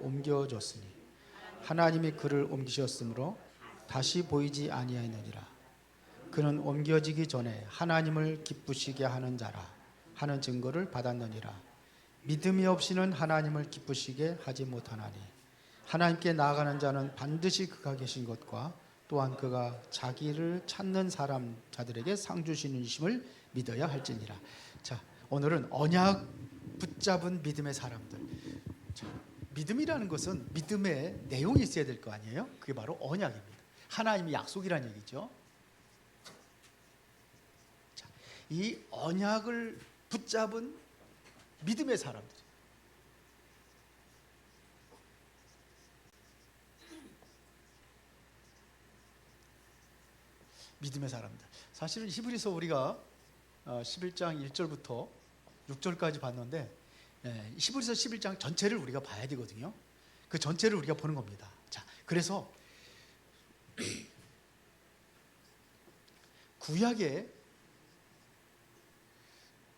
옮겨졌으니 하나님이 그를 옮기셨으므로 다시 보이지 아니하느니라 그는 옮겨지기 전에 하나님을 기쁘시게 하는 자라 하는 증거를 받았느니라 믿음이 없이는 하나님을 기쁘시게 하지 못하나니 하나님께 나아가는 자는 반드시 그가 계신 것과 또한 그가 자기를 찾는 사람 자들에게 상 주시는 심을 믿어야 할지니라. 자, 오늘은 언약 붙잡은 믿음의 사람들. 자, 믿음이라는 것은 믿음의 내용이 있어야 될 거 아니에요? 그게 바로 언약입니다. 하나님의 약속이라는 얘기죠. 자, 이 언약을 붙잡은 믿음의 사람들. 믿음의 사람들. 사실은 히브리서 우리가 어, 11장 1절부터 6절까지 봤는데 예, 히브리서 11장 전체를 우리가 봐야 되거든요. 그 전체를 우리가 보는 겁니다. 자, 그래서 구약의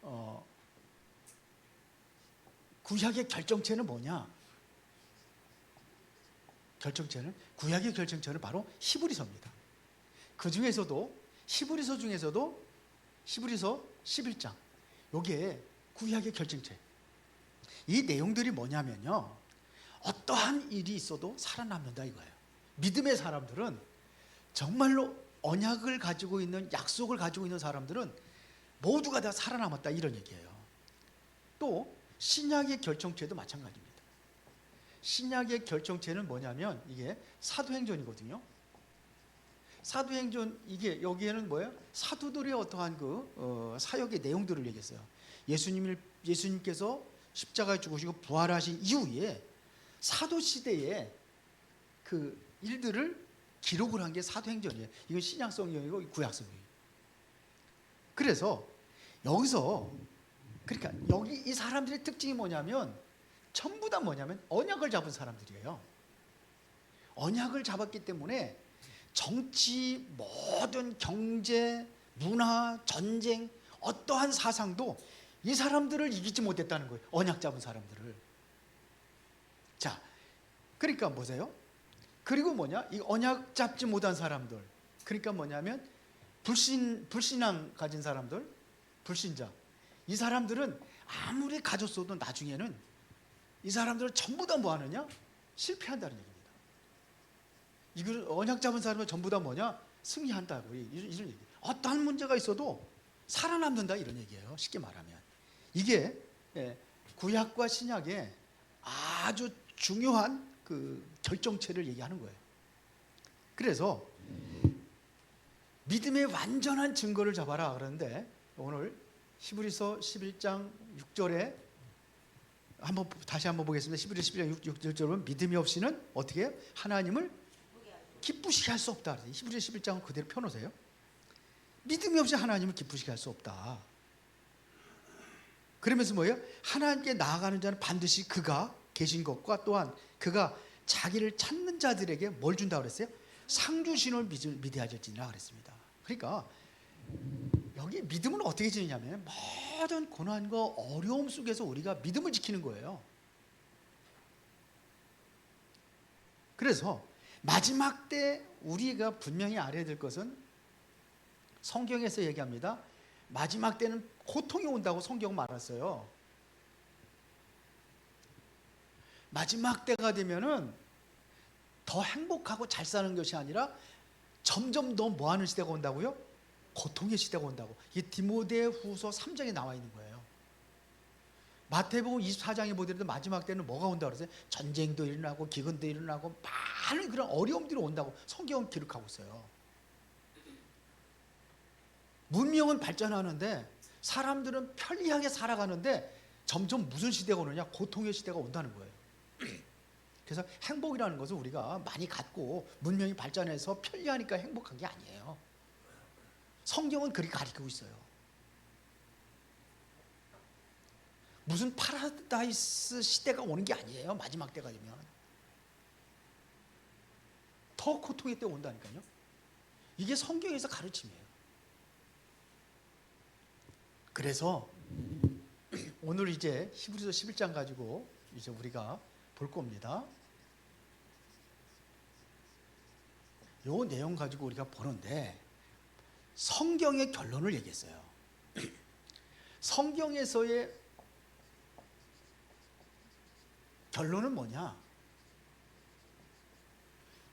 어, 구약의 결정체는 뭐냐? 결정체는 구약의 결정체는 바로 히브리서입니다. 그 중에서도 히브리서 중에서도 히브리서 11장 요게 구약의 결정체. 이 내용들이 뭐냐면요. 어떠한 일이 있어도 살아남는다 이거예요. 믿음의 사람들은 정말로 언약을 가지고 있는 약속을 가지고 있는 사람들은 모두가 다 살아남았다 이런 얘기예요. 또 신약의 결정체도 마찬가지입니다. 신약의 결정체는 뭐냐면 이게 사도행전이거든요. 사도행전 이게 여기에는 뭐예요? 사도들의 어떠한 그 어, 사역의 내용들을 얘기했어요. 예수님을 예수님께서 십자가에 죽으시고 부활하신 이후에 사도 시대에 그 일들을 기록을 한 게 사도행전이에요. 이건 신약 성경이고 구약 성경이에요. 그래서 여기서 그러니까 여기 이 사람들의 특징이 뭐냐면 전부 다 뭐냐면 언약을 잡은 사람들이에요. 언약을 잡았기 때문에 정치, 모든 경제, 문화, 전쟁, 어떠한 사상도 이 사람들을 이기지 못했다는 거예요. 언약 잡은 사람들을. 자, 그러니까 보세요. 그리고 뭐냐? 이 언약 잡지 못한 사람들. 그러니까 뭐냐면 불신 불신앙 가진 사람들, 불신자. 이 사람들은 아무리 가졌어도 나중에는 이 사람들을 전부 다 뭐 하느냐? 실패한다는 얘기입니다. 이걸 언약 잡은 사람은 전부 다 뭐냐? 승리한다고 이런, 이런 얘기. 어떠한 문제가 있어도 살아남는다 이런 얘기예요. 쉽게 말하면 이게 예, 구약과 신약의 아주 중요한 그 결정체를 얘기하는 거예요. 그래서 믿음의 완전한 증거를 잡아라 그러는데 오늘 히브리서 11장 6절에 한번 다시 한번 보겠습니다. 히브리서 11장 6, 6절은 믿음이 없이는 어떻게? 하나님을 기쁘시게 할 수 없다. 히브리서 11장은 그대로 펴놓으세요. 믿음이 없이 하나님을 기쁘시게 할 수 없다. 그러면서 뭐예요? 하나님께 나아가는 자는 반드시 그가 계신 것과 또한 그가 자기를 찾는 자들에게 뭘 준다 그랬어요? 상주신을 믿어야지니라 그랬습니다. 그러니까 여기 믿음은 어떻게 지느냐면 모든 고난과 어려움 속에서 우리가 믿음을 지키는 거예요. 그래서 마지막 때 우리가 분명히 알아야 될 것은 성경에서 얘기합니다. 마지막 때는 고통이 온다고 성경은 말했어요. 마지막 때가 되면은 더 행복하고 잘 사는 것이 아니라 점점 더 뭐 하는 시대가 온다고요? 고통의 시대가 온다고. 이 디모데 후서 3장에 나와 있는 거예요. 마태복음 24장에 보더라도 마지막 때는 뭐가 온다고 그러세요? 전쟁도 일어나고 기근도 일어나고 많은 그런 어려움들이 온다고 성경은 기록하고 있어요. 문명은 발전하는데 사람들은 편리하게 살아가는데 점점 무슨 시대가 오느냐? 고통의 시대가 온다는 거예요. 그래서 행복이라는 것은 우리가 많이 갖고 문명이 발전해서 편리하니까 행복한 게 아니에요. 성경은 그렇게 가르치고 있어요. 무슨 파라다이스 시대가 오는 게 아니에요. 마지막 때가 되면. 더 고통의 때 온다니까요. 이게 성경에서 가르침이에요. 그래서 오늘 이제 히브리서 11장 가지고 이제 우리가 볼 겁니다. 요 내용 가지고 우리가 보는데 성경의 결론을 얘기했어요. 성경에서의 결론은 뭐냐?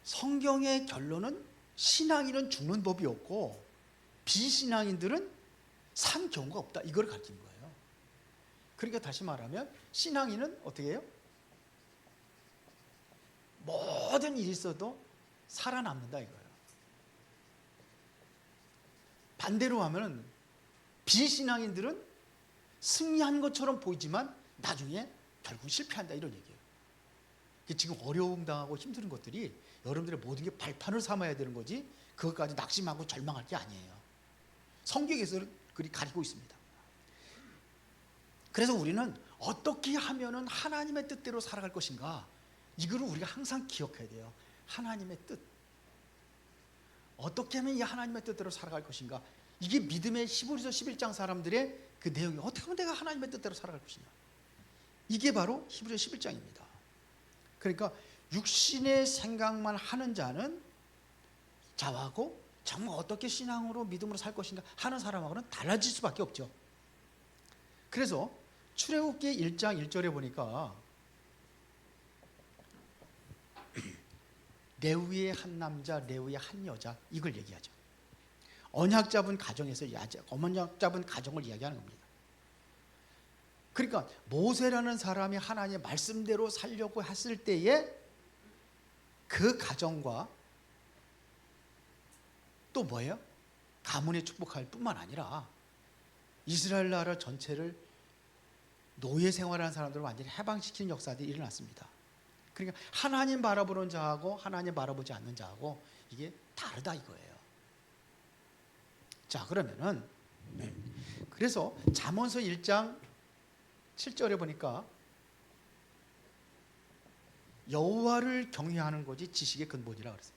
성경의 결론은 신앙인은 죽는 법이 없고 비신앙인들은 산 경우가 없다. 이걸 가르친 거예요. 그러니까 다시 말하면 신앙인은 어떻게 해요? 모든 일이 있어도 살아남는다 이거예요. 반대로 하면 비신앙인들은 승리한 것처럼 보이지만 나중에 결국 실패한다 이런 얘기예요. 이게 지금 어려움 당하고 힘든 것들이 여러분들의 모든 게 발판을 삼아야 되는 거지 그것까지 낙심하고 절망할 게 아니에요. 성경에서 그리 가리고 있습니다. 그래서 우리는 어떻게 하면은 하나님의 뜻대로 살아갈 것인가 이거를 우리가 항상 기억해야 돼요. 하나님의 뜻. 어떻게 하면 이 하나님의 뜻대로 살아갈 것인가? 이게 믿음의 15에서 11장 사람들의 그 내용이 어떻게 하면 내가 하나님의 뜻대로 살아갈 것이냐? 이게 바로 히브리서 11장입니다. 그러니까 육신의 생각만 하는 자는 자하고 정말 어떻게 신앙으로 믿음으로 살 것인가 하는 사람하고는 달라질 수밖에 없죠. 그래서 출애굽기 1장 1절에 보니까 레위의 한 남자, 레위의 한 여자 이걸 얘기하죠. 언약 잡은 가정에서 언약 잡은 가정을 이야기하는 겁니다. 그러니까 모세라는 사람이 하나님의 말씀대로 살려고 했을 때에 그 가정과 또 뭐예요? 가문의 축복할 뿐만 아니라 이스라엘 나라 전체를 노예 생활하는 사람들을 완전히 해방시키는 역사들이 일어났습니다. 그러니까 하나님 바라보는 자하고 하나님 바라보지 않는 자하고 이게 다르다 이거예요. 자 그러면은 네. 그래서 잠언서 1장 7절에 보니까 여호와를 경외하는 것이 지식의 근본이라 그랬어요.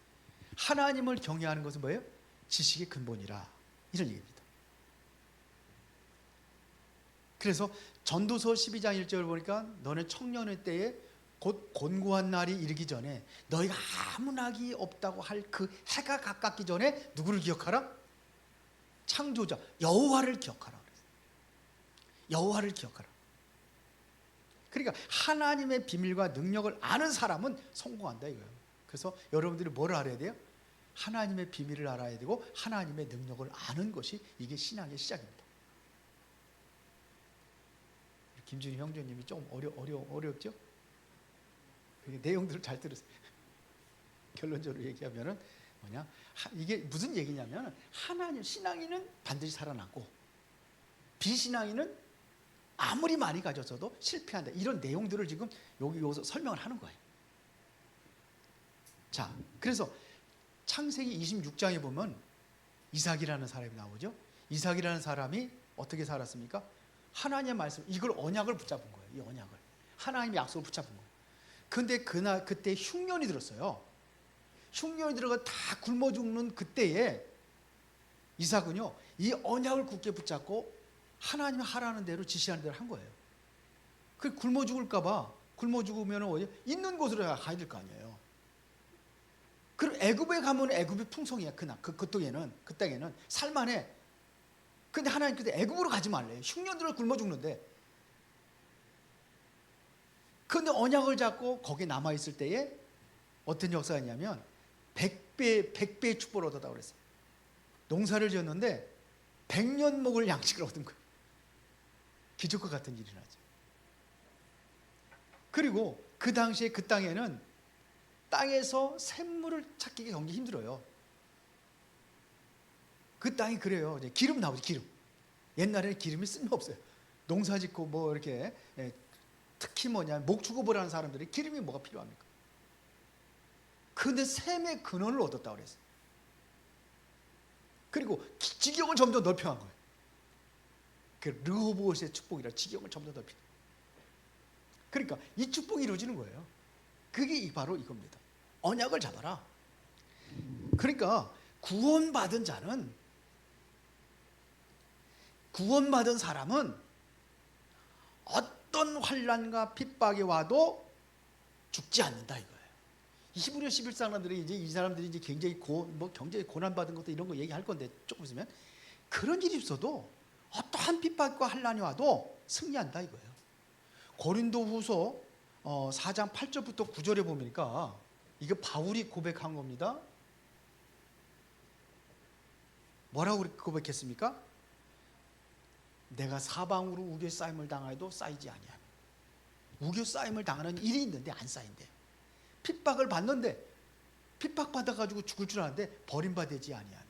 하나님을 경외하는 것은 뭐예요? 지식의 근본이라 이런 얘기입니다. 그래서 전도서 12장 1절을 보니까 너는 청년의 때에 곧 곤고한 날이 이르기 전에 너희가 아무 낙이 없다고 할 그 해가 가깝기 전에 누구를 기억하라? 창조자 여호와를 기억하라. 여호와를 기억하라. 그러니까 하나님의 비밀과 능력을 아는 사람은 성공한다 이거예요. 그래서 여러분들이 뭘 알아야 돼요? 하나님의 비밀을 알아야 되고 하나님의 능력을 아는 것이 이게 신앙의 시작입니다. 김준희 형제님이 좀 어려 어려 어렵죠? 내용들을 잘 들으세요. 결론적으로 얘기하면은 뭐냐? 이게 무슨 얘기냐면 하나님 신앙인은 반드시 살아나고 비신앙인은 아무리 많이 가졌어도 실패한다. 이런 내용들을 지금 여기 여기서 설명을 하는 거예요. 자, 그래서 창세기 26장에 보면 이삭이라는 사람이 나오죠. 이삭이라는 사람이 어떻게 살았습니까? 하나님의 말씀, 이걸 언약을 붙잡은 거예요. 이 언약을. 하나님의 약속을 붙잡은 거예요. 근데 그날 그때 흉년이 들었어요. 흉년이 들어가 다 굶어 죽는 그때에 이삭은요 이 언약을 굳게 붙잡고 하나님이 하라는 대로 지시하는 대로 한 거예요. 그 굶어 죽을까봐 굶어 죽으면 어디 있는 곳으로 가야 될 거 아니에요. 그럼 애굽에 가면 애굽이 풍성이야 그날 그, 그 땅에는 그 땅에는 살만해. 근데 하나님 그때 애굽으로 가지 말래. 흉년들을 굶어 죽는데. 근데 언약을 잡고 거기 남아 있을 때에 어떤 역사가 있냐면 100배 100배의 축복을 얻었다고 그랬어요. 농사를 지었는데 100년 먹을 양식을 얻은 거예요. 기적과 같은 일이 나죠. 그리고 그 당시에 그 땅에는 땅에서 샘물을 찾기가 굉장히 힘들어요. 그 땅이 그래요. 기름 나오죠, 기름. 옛날에는 기름이 쓸모없어요. 농사 짓고 뭐 이렇게 예, 특히 뭐냐 목축업을 하는 사람들이 기름이 뭐가 필요합니까? 근데 샘의 근원을 얻었다고 그랬어요. 그리고 기- 지경을 점점 넓혀간 거예요. 그 르호보스의 축복이라 지경을 점점 넓히. 그러니까 이 축복이 이루어지는 거예요. 그게 바로 이겁니다. 언약을 잡아라. 그러니까 구원받은 자는 구원받은 사람은 어떤 환란과 핍박이 와도 죽지 않는다 이거예요. 히브리 11 사람들이 이제 이 사람들이 이제 굉장히 고, 뭐 경제에 고난 받은 것도 이런 거 얘기할 건데 조금 있으면 그런 일이 있어도 어떠한 핍박과 환란이 와도 승리한다 이거예요. 고린도후서 어, 4장 8절부터 9절에 보니까 이게 바울이 고백한 겁니다. 뭐라고 고백했습니까? 내가 사방으로 우겨 쌓임을 당하여도 쌓이지 아니하며 우겨 쌓임을 당하는 일이 있는데 안 쌓인대. 핍박을 받는데 핍박 받아 가지고 죽을 줄 아는데 버림받지 아니하며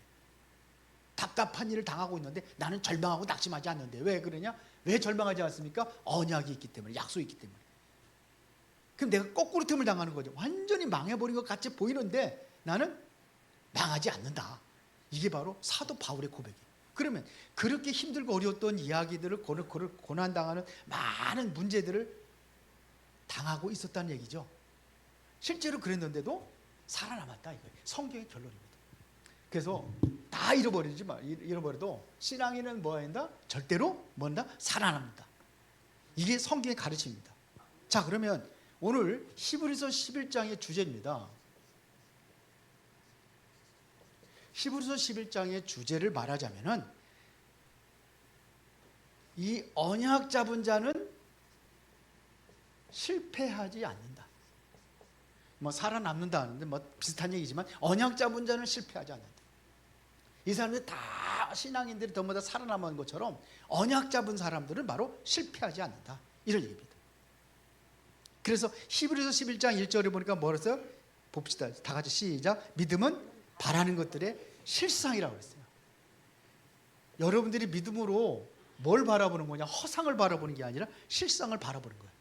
답답한 일을 당하고 있는데 나는 절망하고 낙심하지 않는데 왜 그러냐? 왜 절망하지 않습니까? 언약이 있기 때문에 약속이 있기 때문에. 그럼 내가 거꾸로 틈을 당하는 거죠. 완전히 망해버린 것 같이 보이는데 나는 망하지 않는다. 이게 바로 사도 바울의 고백이에요. 그러면 그렇게 힘들고 어려웠던 이야기들을 고난- 고난당하는 많은 문제들을 당하고 있었다는 얘기죠. 실제로 그랬는데도 살아남았다 이거예요. 성경의 결론입니다. 그래서 다 잃어버리지 마. 잃- 잃어버려도 신앙인은 뭐 한다? 절대로 뭔다? 살아납니다. 이게 성경의 가르침입니다. 자, 그러면 오늘 히브리서 11장의 주제입니다. 히브리서 11장의 주제를 말하자면은 이 언약 잡은 자는 실패하지 않는다. 뭐 살아남는다 하는데 뭐 비슷한 얘기지만 언약 잡은 자는 실패하지 않는다. 이 사람들 다 신앙인들이 전부 다 살아남은 것처럼 언약 잡은 사람들은 바로 실패하지 않는다. 이런 얘기입니다. 그래서 히브리서 11장 1절에 보니까 뭐라 써요? 봅시다. 다 같이 시작. 믿음은 바라는 것들의 실상이라고 그랬어요. 여러분들이 믿음으로 뭘 바라보는 거냐? 허상을 바라보는 게 아니라 실상을 바라보는 거예요.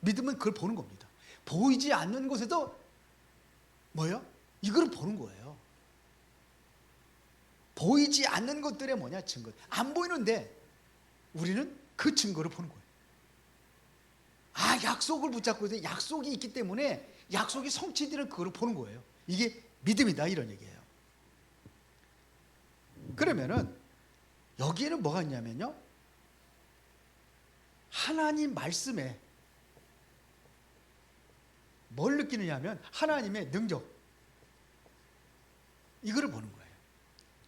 믿음은 그걸 보는 겁니다. 보이지 않는 곳에도 뭐예요? 이걸 보는 거예요. 보이지 않는 것들의 뭐냐? 증거. 안 보이는데 우리는 그 증거를 보는 거예요. 아, 약속을 붙잡고 있어. 약속이 있기 때문에 약속이 성취되는 그거를 보는 거예요. 이게 믿음이다 이런 얘기예요. 그러면은 여기에는 뭐가 있냐면요. 하나님 말씀에 뭘 느끼느냐면 하나님의 능력 이거를 보는 거예요.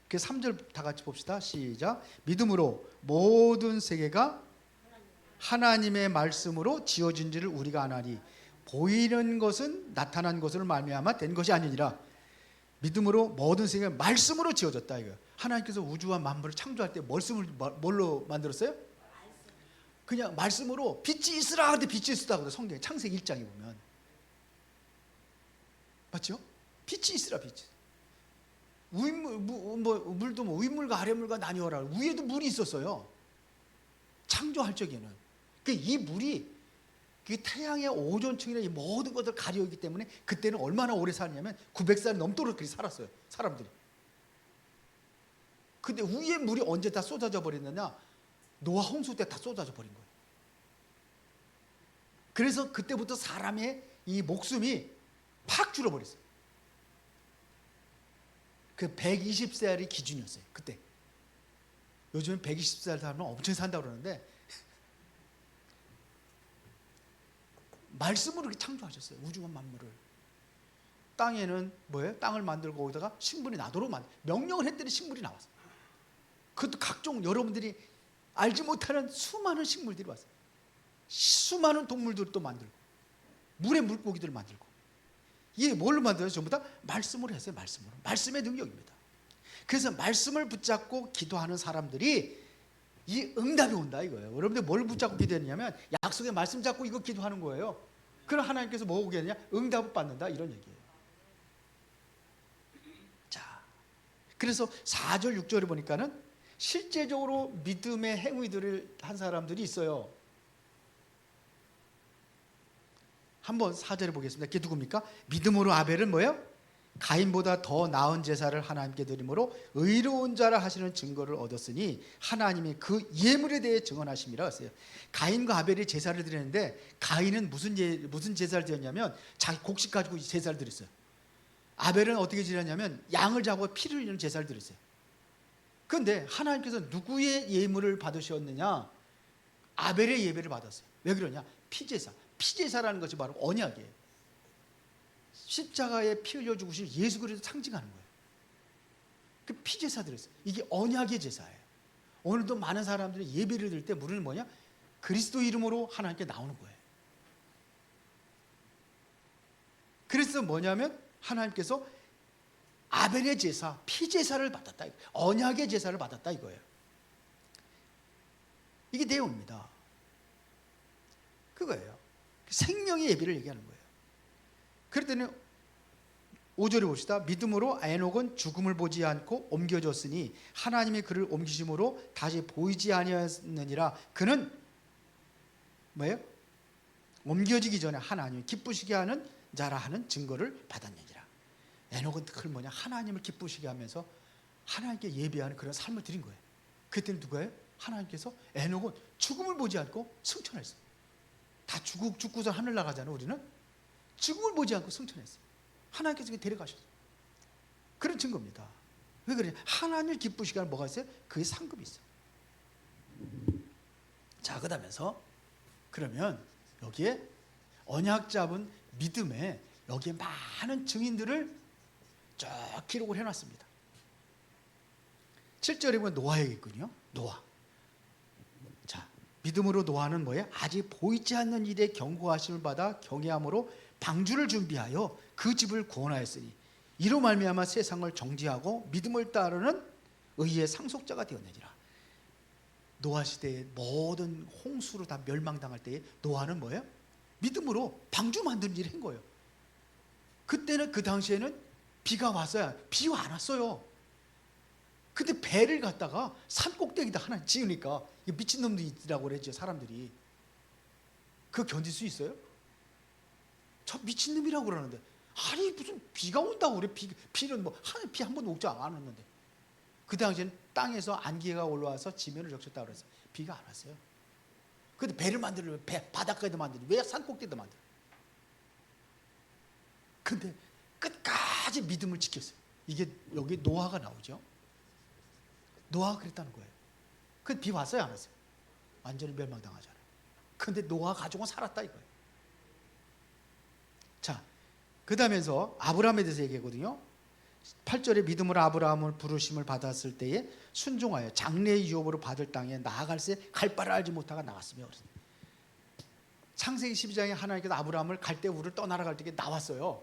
그 3절 다 같이 봅시다. 시작. 믿음으로 모든 세계가 하나님의 말씀으로 지어진지를 우리가 아나니 보이는 것은 나타난 것을 말미암아 된 것이 아니니라. 믿음으로 모든 세계가 말씀으로 지어졌다 이거. 하나님께서 우주와 만물을 창조할 때 말씀을 뭘로 만들었어요? 그냥 말씀으로 빛이 있으라 근데 빛이 있었다고 성경 창세기 1장에 보면 맞죠? 빛이 있으라 빛이. 우인물 무, 뭐 물도 뭐 윗물과 아랫물과 나뉘어라. 위에도 물이 있었어요. 창조할 적에는. 그이 물이 그 태양의 오존층이나 이 모든 것을 가려 있기 때문에 그때는 얼마나 오래 살냐면 900살 넘도록 그렇게 살았어요. 사람들이. 근데 위에 물이 언제 다 쏟아져 버렸느냐? 노아 홍수 때 다 쏟아져 버린 거예요. 그래서 그때부터 사람의 이 목숨이 팍 줄어버렸어요. 그 120살이 기준이었어요. 그때. 요즘은 120살 사람은 엄청 산다고 그러는데 말씀으로 이렇게 창조하셨어요. 우주와 만물을. 땅에는 뭐예요? 땅을 만들고 거기다가 식물이 나도록 만 명령을 했더니 식물이 나왔어요. 그것도 각종 여러분들이 알지 못하는 수많은 식물들이 왔어요. 수많은 동물들도 만들고 물의 물고기들을 만들고 이게 뭘로 만들어요? 전부 다 말씀으로 했어요. 말씀으로. 말씀의 능력입니다. 그래서 말씀을 붙잡고 기도하는 사람들이 이 응답이 온다 이거예요. 여러분들 뭘 붙잡고 기도했냐면 약속의 말씀 잡고 이거 기도하는 거예요. 그럼 하나님께서 뭐 오게 하냐? 응답을 받는다 이런 얘기예요. 자, 그래서 4절 6절에 보니까는 실제적으로 믿음의 행위들을 한 사람들이 있어요. 한번 4절에 보겠습니다. 그게 누굽니까? 믿음으로 아벨은 뭐예요? 가인보다 더 나은 제사를 하나님께 드림으로 의로운 자라 하시는 증거를 얻었으니 하나님이 그 예물에 대해 증언하심이라 했어요. 가인과 아벨이 제사를 드렸는데 가인은 무슨 제, 무슨 제사를 드렸냐면 자기 곡식 가지고 제사를 드렸어요. 아벨은 어떻게 지냈냐면 양을 잡고 피를 흘리는 제사를 드렸어요. 그런데 하나님께서 누구의 예물을 받으셨느냐? 아벨의 예배를 받았어요. 왜 그러냐? 피제사. 피제사라는 것이 바로 언약이에요. 십자가에 피 흘려 죽으신 예수 그리스도 상징하는 거예요. 그 피제사들이 있어요. 이게 언약의 제사예요. 오늘도 많은 사람들이 예배를 드릴 때 물은 뭐냐? 그리스도 이름으로 하나님께 나오는 거예요. 그래서 뭐냐면 하나님께서 아벨의 제사, 피제사를 받았다. 언약의 제사를 받았다 이거예요. 이게 내용입니다. 그거예요. 생명의 예비를 얘기하는 거예요. 그랬더니 5절에 봅시다. 믿음으로 에녹은 죽음을 보지 않고 옮겨졌으니 하나님이 그를 옮기심으로 다시 보이지 아니하였느니라. 그는 뭐예요? 옮겨지기 전에 하나님 기쁘시게 하는 자라 하는 증거를 받았느니라. 에녹은 그걸 뭐냐? 하나님을 기쁘시게 하면서 하나님께 예배하는 그런 삶을 드린 거예요. 그때는 누가요? 하나님께서 에녹은 죽음을 보지 않고 승천했어요. 다 죽고 죽고서 하늘 나가잖아요. 우리는 죽음을 보지 않고 승천했어요. 하나님께서 데려가셨어요. 그런 증거입니다. 왜 그래? 하나님을 기쁘시게 하는 뭐가 있어요? 그게 상급이 있어요. 자, 그다음에서 그러면 여기에 언약 잡은 믿음에 여기에 많은 증인들을 쭉 기록을 해놨습니다. 7절에 보면 노아에 있군요. 노아. 자, 믿음으로 노아는 뭐예요? 아직 보이지 않는 일에 경고하심을 받아 경외함으로 방주를 준비하여 그 집을 구원하였으니 이로 말미암아 세상을 정지하고 믿음을 따르는 의의 상속자가 되었느니라. 노아 시대의 모든 홍수로 다 멸망당할 때에 노아는 뭐예요? 믿음으로 방주 만드는 일을 한 거예요. 그때는 그 당시에는 비가 왔어야 비가 안 왔어요. 근데 배를 갖다가 산 꼭대기다 하나 지으니까 미친 놈들이라고 그랬죠 사람들이. 그 견딜 수 있어요? 저 미친 놈이라고 그러는데 아니 무슨 비가 온다고 그래 비, 비는 뭐 하늘 비한 번 오지 않았는데 그 당시에는 땅에서 안개가 올라와서 지면을 적셨다 그래서 비가 안 왔어요. 근데 배를 만들려면 배 바닷가에도 만들지 왜 산꼭대기도 만들어? 근데 끝까지 믿음을 지켰어요. 이게 여기 노아가 나오죠. 노아가 그랬다는 거예요. 그비 왔어요, 안 왔어요? 완전히 멸망당하잖아요. 근데 노아 가족은 살았다 이거예요. 자, 그 다음에서 아브라함에 대해서 얘기하거든요. 8절에 믿음으로 아브라함을 부르심을 받았을 때에 순종하여 장래의 유업으로 받을 땅에 나아갈새 갈 바를 알지 못하가 나갔으며 창세기 12장에 하나님께서 아브라함을 갈대 우를 떠나라 갈때 나왔어요.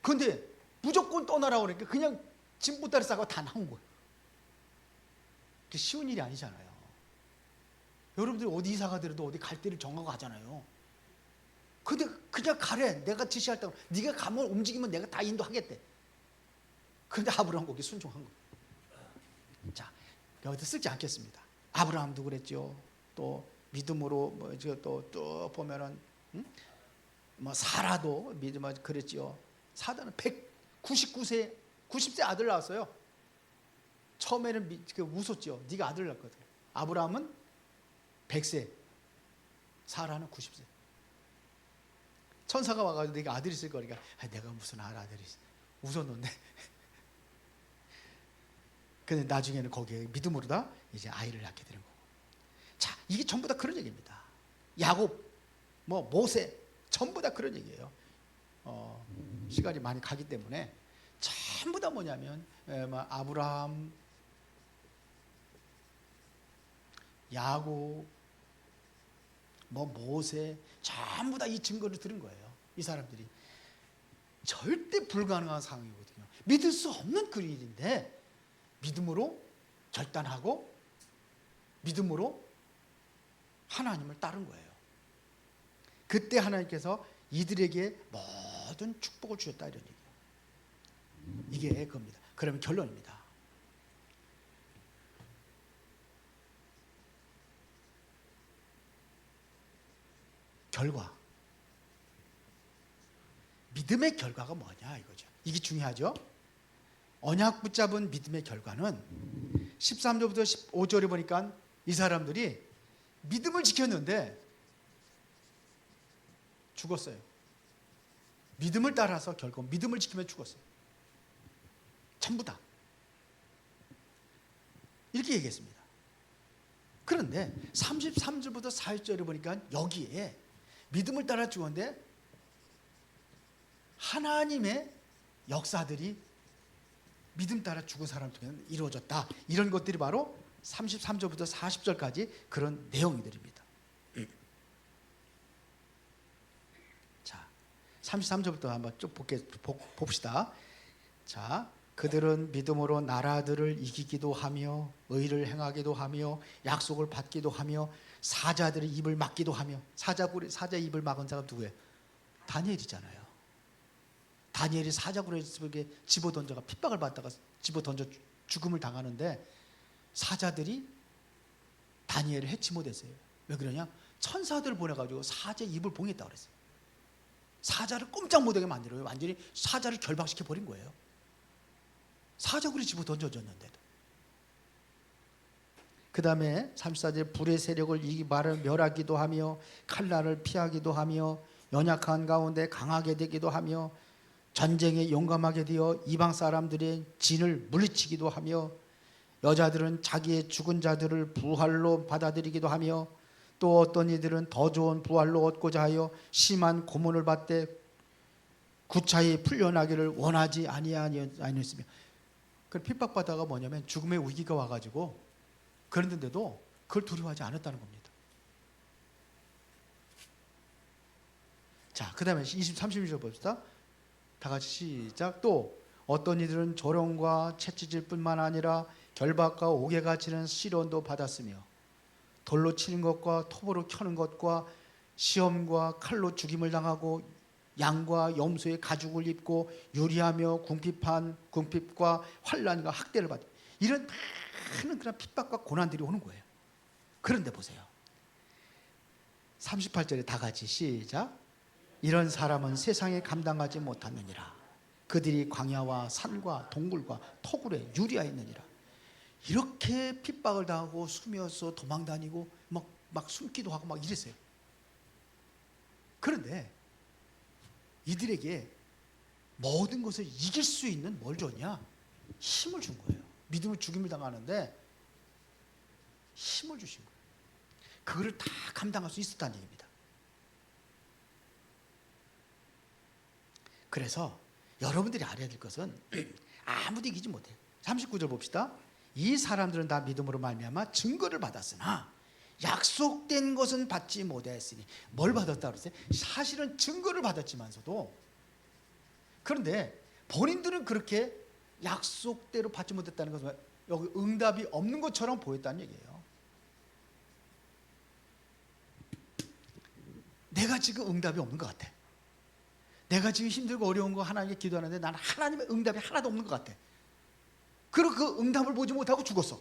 근데 무조건 떠나라고 그러니까 그냥 짐보따리 싸고 다 나온 거예요. 쉬운 일이 아니잖아요. 여러분들 어디 이사 가더라도 어디 갈 데를 정하고 가잖아요. 근데 그냥 가래. 내가 지시할 때 네가 가면 움직이면 내가 다 인도하겠대. 근데 아브라함 거기 순종한 거예요. 자, 여기서 쓰지 않겠습니다. 아브라함도 그랬죠. 또 믿음으로 뭐저또또 보면은 응? 뭐 사라도 믿음 그랬죠. 사다는 199세 90세 아들 낳았어요. 처음에는 미, 그 웃었죠. 네가 아들 낳거든. 아브라함은 100세, 사라는 90세. 천사가 와가지고 네가 아들 있을 거니까 아, 내가 무슨 알 아들이. 웃었는데. 근데 나중에는 거기에 믿음으로 다 이제 아이를 낳게 되는 거고. 자, 이게 전부 다 그런 얘기입니다. 야곱, 뭐 모세, 전부 다 그런 얘기예요. 어, 시간이 많이 가기 때문에 전부 다 뭐냐면 에, 뭐 아브라함, 야곱, 뭐 모세 전부 다 이 증거를 들은 거예요. 이 사람들이 절대 불가능한 상황이거든요. 믿을 수 없는 그 일인데 믿음으로 결단하고 믿음으로 하나님을 따른 거예요. 그때 하나님께서 이들에게 모든 축복을 주셨다 이런 얘기예요. 이게 그겁니다. 그러면 결론입니다. 결과. 믿음의 결과가 뭐냐 이거죠. 이게 중요하죠. 언약 붙잡은 믿음의 결과는 13절부터 15절에 보니까 이 사람들이 믿음을 지켰는데 죽었어요. 믿음을 따라서 결국 믿음을 지키며 죽었어요. 전부 다. 이렇게 얘기했습니다. 그런데 33절부터 4절에 보니까 여기에 믿음을 따라 죽었는데 하나님의 역사들이 믿음 따라 죽은 사람 통해 이루어졌다. 이런 것들이 바로 33절부터 40절까지 그런 내용들입니다. 자, 33절부터 한번 쭉 볼게, 보- 봅시다. 자, 그들은 믿음으로 나라들을 이기기도 하며 의를 행하기도 하며 약속을 받기도 하며 사자들의 입을 막기도 하며 사자굴 사자 입을 막은 사람 누구예요? 다니엘이잖아요. 다니엘이 사자굴에 집어 던져가 핍박을 받다가 집어 던져 죽- 죽음을 당하는데 사자들이 다니엘을 해치 못했어요. 왜 그러냐? 천사들을 보내가지고 사자 입을 봉했다 그랬어요. 사자를 꼼짝 못하게 만들어요. 완전히 사자를 결박시켜 버린 거예요. 사자굴에 집어 던져졌는데도. 그 다음에 34절 불의 세력을 이기 말을 멸하기도 하며 칼날을 피하기도 하며 연약한 가운데 강하게 되기도 하며 전쟁에 용감하게 되어 이방 사람들의 진을 물리치기도 하며 여자들은 자기의 죽은 자들을 부활로 받아들이기도 하며 또 어떤 이들은 더 좋은 부활로 얻고자 하여 심한 고문을 받되 구차히 풀려나기를 원하지 아니하였으며 그 핍박받다가 뭐냐면 죽음의 위기가 와가지고 그랬는데도 그걸 두려워하지 않았다는 겁니다. 자, 그 다음에 20, 31절 봅시다. 다 같이 시작. 또 어떤 이들은 조롱과 채찍질 뿐만 아니라 결박과 옥에가 치는 시련도 받았으며 돌로 치는 것과 톱으로 켜는 것과 시험과 칼로 죽임을 당하고 양과 염소의 가죽을 입고 유리하며 궁핍한 궁핍과 환란과 학대를 받 이런 많은 그런 핍박과 고난들이 오는 거예요. 그런데 보세요. 38절에 다 같이 시작. 이런 사람은 세상에 감당하지 못하느니라. 그들이 광야와 산과 동굴과 토굴에 유리하였느니라. 이렇게 핍박을 당하고 숨어서 도망다니고 막, 막 숨기도 하고 막 이랬어요. 그런데 이들에게 모든 것을 이길 수 있는 뭘 줬냐? 힘을 준 거예요. 믿음을 죽임을 당하는데 힘을 주신 거예요. 그거를 다 감당할 수 있었다는 얘기입니다. 그래서 여러분들이 알아야 될 것은 아무도 이기지 못해요. 39절 봅시다. 이 사람들은 다 믿음으로 말미암아 증거를 받았으나 약속된 것은 받지 못했으니 뭘 받았다 그랬어요? 사실은 증거를 받았지만서도 그런데 본인들은 그렇게 약속대로 받지 못했다는 것은 여기 응답이 없는 것처럼 보였다는 얘기예요. 내가 지금 응답이 없는 것 같아. 내가 지금 힘들고 어려운 거 하나님께 기도하는데 나는 하나님의 응답이 하나도 없는 것 같아. 그리고 그 응답을 보지 못하고 죽었어.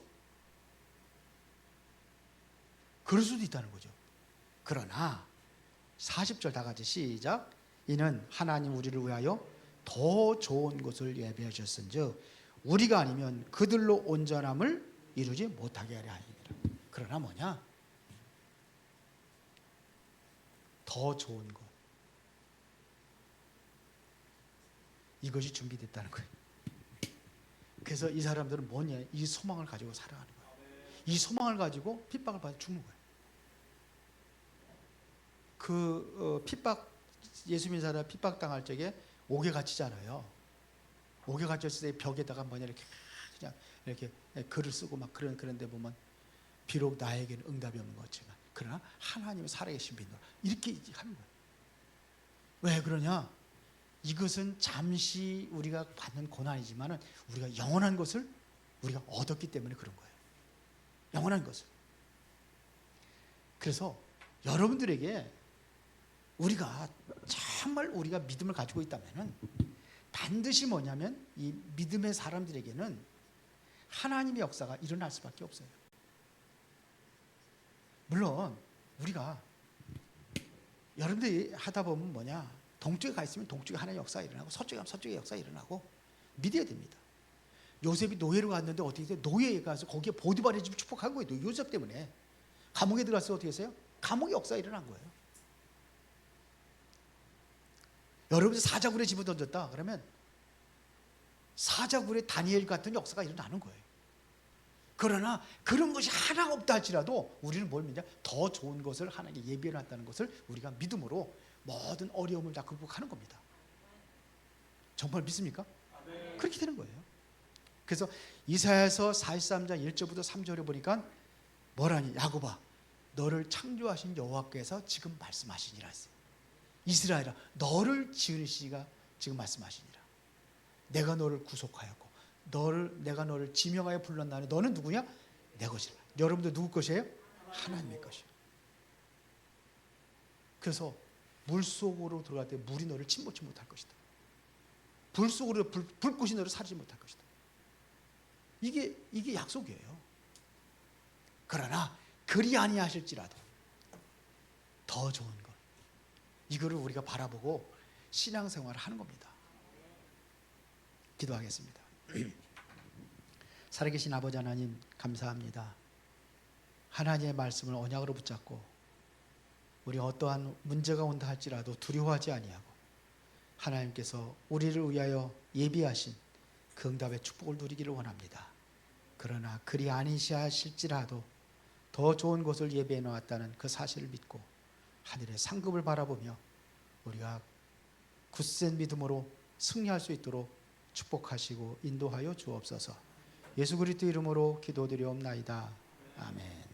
그럴 수도 있다는 거죠. 그러나 40절 다 같이 시작. 이는 하나님 우리를 위하여 더 좋은 것을 예비하셨은즉 우리가 아니면 그들로 온전함을 이루지 못하게 하려 하니라. 그러나 뭐냐? 더 좋은 것. 이것이 준비됐다는 거예요. 그래서 이 사람들은 뭐냐? 이 소망을 가지고 살아가는 거예요. 이 소망을 가지고 핍박을 받아 죽는 거예요. 그 어, 핍박 예수 믿는 사람 핍박 당할 적에 옥에 갇히잖아요. 옥에 갇혔을 때 벽에다가 뭐냐 이렇게 그냥 이렇게 글을 쓰고 막 그런 그런데 보면 비록 나에게는 응답이 없는 것 같지만 그러나 하나님은 살아계신 분이다. 이렇게 하는 거예요. 왜 그러냐? 이것은 잠시 우리가 받는 고난이지만은 우리가 영원한 것을 우리가 얻었기 때문에 그런 거예요. 영원한 것을. 그래서 여러분들에게 우리가 정말 우리가 믿음을 가지고 있다면은 반드시 뭐냐면 이 믿음의 사람들에게는 하나님의 역사가 일어날 수밖에 없어요. 물론 우리가 여러분들이 하다 보면 뭐냐 동쪽에 가 있으면 동쪽에 하나님의 역사가 일어나고 서쪽에 가면 서쪽의 역사가 일어나고 믿어야 됩니다. 요셉이 노예로 갔는데 어떻게 돼요? 노예에 가서 거기에 보디발의 집 축복한 거예요. 요셉 때문에 감옥에 들어갔을 때 어떻게 했어요? 감옥의 역사가 일어난 거예요. 여러분이 사자굴에 집어 던졌다 그러면 사자굴에 다니엘 같은 역사가 일어나는 거예요. 그러나 그런 것이 하나 없다 할지라도 우리는 뭘 믿냐? 더 좋은 것을 하나님께 예비해 놨다는 것을 우리가 믿음으로 모든 어려움을 다 극복하는 겁니다. 정말 믿습니까? 그렇게 되는 거예요. 그래서 이사야서 43장 1절부터 3절에 보니까 뭐라니 야곱아 너를 창조하신 여호와께서 지금 말씀하시니라 했어요. 이스라엘아 너를 지으시가 지금 말씀하시니라. 내가 너를 구속하였고 너를 내가 너를 지명하여 불렀나니 너는 누구냐? 내 것이라. 여러분들 누구 것이에요? 하나님의 것이요. 그래서 물 속으로 들어갈 때 물이 너를 침몰치 못할 것이다. 불 속으로 불, 불꽃이 너를 사르지 못할 것이다. 이게 이게 약속이에요. 그러나 그리 아니하실지라도 더 좋은 것 이거를 우리가 바라보고 신앙생활을 하는 겁니다. 기도하겠습니다. 살아계신 아버지 하나님 감사합니다. 하나님의 말씀을 언약으로 붙잡고 우리 어떠한 문제가 온다 할지라도 두려워하지 아니하고 하나님께서 우리를 위하여 예비하신 그 응답의 축복을 누리기를 원합니다. 그러나 그리 아니시하실지라도 더 좋은 곳을 예비해 놓았다는 그 사실을 믿고 하늘의 상급을 바라보며 우리가 굳센 믿음으로 승리할 수 있도록 축복하시고 인도하여 주옵소서. 예수 그리스도 이름으로 기도드리옵나이다. 아멘.